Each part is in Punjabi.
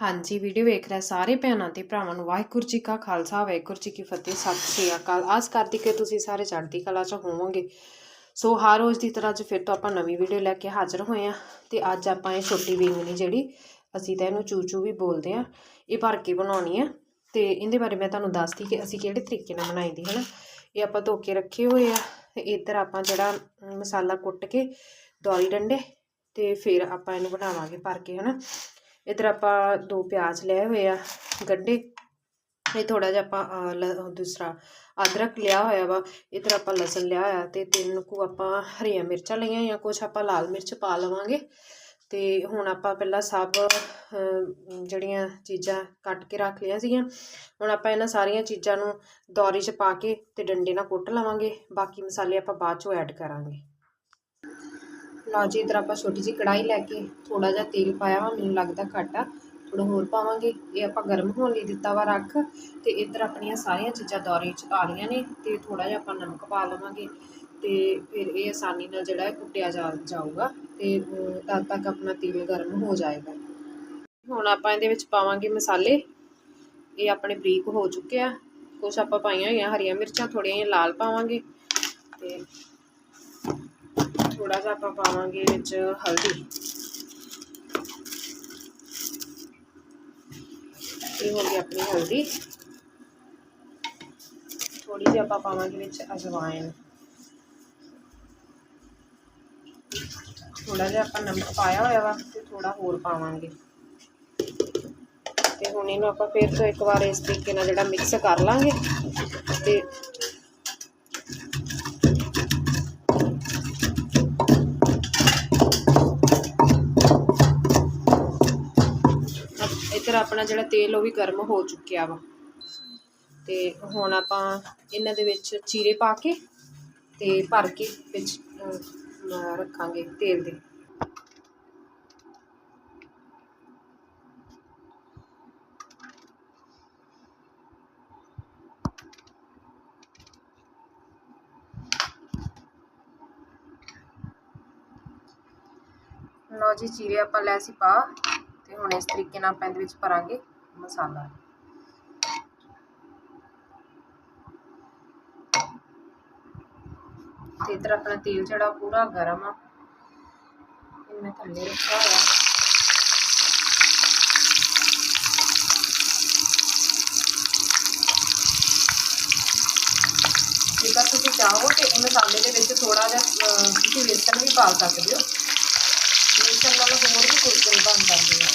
ਹਾਂਜੀ, ਵੀਡੀਓ ਵੇਖ ਰਿਹਾ ਸਾਰੇ ਭੈਣਾਂ ਤੇ ਭਰਾਵਾਂ ਨੂੰ ਵਾਹਿਗੁਰੂ ਜੀ ਕਾ ਖਾਲਸਾ, ਵਾਹਿਗੁਰੂ ਜੀ ਕੀ ਫਤਿਹ, ਸਤਿ ਸ੍ਰੀ ਅਕਾਲ। ਆਸ ਕਰਦੀ ਕਿ ਤੁਸੀਂ ਸਾਰੇ ਚੜ੍ਹਦੀ ਕਲਾ 'ਚ ਹੋਵੋਗੇ। ਸੋ ਹਰ ਰੋਜ਼ ਦੀ ਤਰ੍ਹਾਂ ਅੱਜ ਫਿਰ ਤੋਂ ਆਪਾਂ ਨਵੀਂ ਵੀਡੀਓ ਲੈ ਕੇ ਹਾਜ਼ਰ ਹੋਏ ਆ ਤੇ ਅੱਜ ਆਪਾਂ ਇਹ ਛੋਟੀ ਬੀਂਗਣੀ ਜਿਹੜੀ ਅਸੀਂ ਤਾਂ ਇਹਨੂੰ ਚੂਚੂ ਵੀ ਬੋਲਦੇ ਆ ਇਹ ਭਰ ਕੇ ਬਣਾਉਣੀ ਆ ਤੇ ਇਹਦੇ ਬਾਰੇ ਮੈਂ ਤੁਹਾਨੂੰ ਦੱਸਦੀ ਕਿ ਅਸੀਂ ਕਿਹੜੇ ਤਰੀਕੇ ਨਾਲ ਬਣਾਈ ਦੀ ਹੈ ਨਾ ਇਹ ਆਪਾਂ ਧੋ ਕੇ ਰੱਖੇ ਹੋਏ ਆ ਤੇ ਇੱਧਰ ਆਪਾਂ ਜਿਹੜਾ ਮਸਾਲਾ ਕੁੱਟ ਕੇ ਦੌਰੀ ਡੰਡੇ ਤੇ ਫਿਰ ਆਪਾਂ ਇਹਨੂੰ ਬਣਾਵਾਂਗੇ ਭਰ ਕੇ, ਹਨਾ? ਇੱਧਰ ਆਪਾਂ ਦੋ ਪਿਆਜ਼ ਲਏ ਹੋਏ ਆ, ਗੰਢੇ। ਇਹ ਥੋੜਾ ਜਿਹਾ ਆਪਾਂ ਲ- ਦੂਸਰਾ ਅਦਰਕ ਲਿਆ ਹੋਇਆ ਵਾ, ਇੱਧਰ ਆਪਾਂ ਲਸਣ ਲਿਆ ਹੋਇਆ ਤੇ ਤਿੰਨ ਕੁ ਆਪਾਂ ਹਰੀਆਂ ਮਿਰਚਾਂ ਲਈਆਂ ਜਾਂ ਕੁਝ ਆਪਾਂ ਲਾਲ ਮਿਰਚ ਪਾ ਲਵਾਂਗੇ। ਤੇ ਹੁਣ ਆਪਾਂ ਪਹਿਲਾਂ ਸਭ ਜਿਹੜੀਆਂ ਚੀਜ਼ਾਂ ਕੱਟ ਕੇ ਰੱਖ ਲਈਆਂ ਸੀਗੀਆਂ, ਹੁਣ ਆਪਾਂ ਇਹਨਾਂ ਸਾਰੀਆਂ ਚੀਜ਼ਾਂ ਨੂੰ ਦੌਰੀ 'ਚ ਪਾ ਕੇ ਤੇ ਡੰਡੇ ਨਾਲ ਕੁੱਟ ਲਵਾਂਗੇ, ਬਾਕੀ ਮਸਾਲੇ ਆਪਾਂ ਬਾਅਦ 'ਚੋਂ ਐਡ ਕਰਾਂਗੇ। ਲਓ ਜੀ, ਇੱਧਰ ਆਪਾਂ ਛੋਟੀ ਜਿਹੀ ਕੜਾਈ ਲੈ ਕੇ ਥੋੜਾ ਜਿਹਾ ਤੇਲ ਪਾਇਆ ਵਾ, ਮੈਨੂੰ ਲੱਗਦਾ ਘੱਟ ਆ। ਥੋੜਾ ਹੋਰ ਪਾਵਾਂਗੇ। ਇਹ ਆਪਾਂ ਗਰਮ ਹੋਣ ਲਈ ਦਿੱਤਾ ਵਾ ਰੱਖ ਤੇ ਇੱਧਰ ਆਪਣੀਆਂ ਸਾਰੀਆਂ ਚੀਜ਼ਾਂ ਦੌਰੇ 'ਚ ਪਾ ਲਈਆਂ ਨੇ ਤੇ ਥੋੜਾ ਜਿਹਾ ਆਪਾਂ ਨਮਕ ਪਾ ਲਵਾਂਗੇ ਤੇ ਫਿਰ ਇਹ ਆਸਾਨੀ ਨਾਲ ਜਿਹੜਾ ਹੈ ਕੁੱਟਿਆ ਜਾ ਜਾਊਗਾ ਤੇ ਤਦ ਤੱਕ ਆਪਣਾ ਤੇਲ ਗਰਮ ਹੋ ਜਾਏਗਾ। ਹੁਣ ਆਪਾਂ ਇਹਦੇ ਵਿੱਚ ਪਾਵਾਂਗੇ ਮਸਾਲੇ। ਇਹ ਆਪਣੇ ਬਰੀਕ ਹੋ ਚੁੱਕੇ ਆ। ਕੁਛ ਆਪਾਂ ਪਾਈਆਂ ਹੋਈਆਂ ਹਰੀਆਂ ਮਿਰਚਾਂ, ਥੋੜ੍ਹੀਆਂ ਜਿਹੀਆਂ ਲਾਲ ਪਾਵਾਂਗੇ ਤੇ ਥੋੜਾ ਜਿਹਾ ਆਪਾਂ ਪਾਵਾਂਗੇ ਵਿੱਚ ਹਲਦੀ। ਇਹ ਹੋ ਗਈ ਆਪਣੀ ਹਲਦੀ। ਥੋੜੀ ਜਿਹੀ ਆਪਾਂ ਪਾਵਾਂਗੇ ਵਿੱਚ ਅਜਵਾਇਨ ਥੋੜਾ ਜਿਹਾ ਆਪਾਂ ਨਮਕ ਪਾਇਆ ਹੋਇਆ ਵਾ ਤੇ ਥੋੜਾ ਹੋਰ ਪਾਵਾਂਗੇ। ਤੇ ਹੁਣ ਇਹਨੂੰ ਆਪਾਂ ਫਿਰ ਤੋਂ ਇੱਕ ਵਾਰ ਇਸ ਤਰੀਕੇ ਨਾਲ ਜਿਹੜਾ ਮਿਕਸ ਕਰ ਲਾਂਗੇ ਤੇ ਆਪਣਾ ਜਿਹੜਾ ਤੇਲ ਉਹ ਵੀ ਗਰਮ ਹੋ ਚੁੱਕਿਆ ਵਾ। ਤੇ ਹੁਣ ਆਪਾਂ ਇਹਨਾਂ ਦੇ ਵਿੱਚ ਚੀਰੇ ਪਾ ਕੇ ਤੇ ਭਰ ਕੇ ਵਿੱਚ ਰੱਖਾਂਗੇ ਤੇਲ ਦੇ। ਲਓ ਜੀ, ਚੀਰੇ ਆਪਾਂ ਲੈ ਸੀ ਪਾ। ਹੁਣ ਇਸ ਤਰੀਕੇ ਨਾਲ ਆਪਾਂ ਇਹਦੇ ਵਿੱਚ ਭਰਾਂਗੇ ਮਸਾਲਾ। ਤੇ ਇਧਰ ਆਪਣਾ ਤੇਲ ਜਿਹੜਾ ਪੂਰਾ ਗਰਮ ਆ। ਇਹ ਮੈਂ ਥੱਲੇ ਰੱਖਿਆ ਹੋਇਆ। ਜੇਕਰ ਤੁਸੀਂ ਚਾਹੋ ਤੇ ਇਹ ਮਸਾਲੇ ਦੇ ਵਿੱਚ ਥੋੜਾ ਜਿਹਾ ਅਹ, ਤੁਸੀਂ ਵੇਸਣ ਵੀ ਪਾ ਸਕਦੇ ਹੋ। ਵੇਸਣ ਨਾਲ ਹੋਰ ਵੀ ਕੁਰਕੁਰੇ ਬਣ ਜਾਂਦੇ ਆ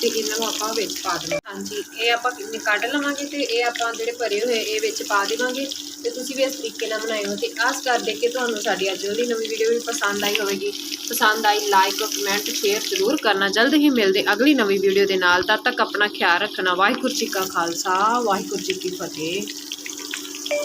ਤੇ ਇਹਨਾਂ ਨੂੰ ਆਪਾਂ ਵਿੱਚ ਪਾ ਦੇਣਾ। ਹਾਂਜੀ, ਇਹ ਆਪਾਂ ਕਿੰਨੇ ਕੱਢ ਲਵਾਂਗੇ ਤੇ ਇਹ ਆਪਾਂ ਜਿਹੜੇ ਭਰੇ ਹੋਏ, ਇਹ ਵਿੱਚ ਪਾ ਦੇਵਾਂਗੇ। ਤੇ ਤੁਸੀਂ ਵੀ ਇਸ ਤਰੀਕੇ ਨਾਲ ਬਣਾਇਓ ਤੇ ਆਸ ਕਰਦੇ ਕਿ ਤੁਹਾਨੂੰ ਸਾਡੀ ਅੱਜ ਦੀ ਨਵੀਂ ਵੀਡੀਓ ਵੀ ਪਸੰਦ ਆਈ ਹੋਵੇਗੀ। ਪਸੰਦ ਆਈ ਲਾਈਕ ਕਮੈਂਟ ਸ਼ੇਅਰ ਜ਼ਰੂਰ ਕਰਨਾ। ਜਲਦ ਹੀ ਮਿਲਦੇ ਅਗਲੀ ਨਵੀਂ ਵੀਡੀਓ ਦੇ ਨਾਲ। ਤਦ ਤੱਕ ਆਪਣਾ ਖਿਆਲ ਰੱਖਣਾ। ਵਾਹਿਗੁਰੂ ਜੀ ਕਾ ਖਾਲਸਾ, ਵਾਹਿਗੁਰੂ ਜੀ ਕੀ ਫਤਿਹ।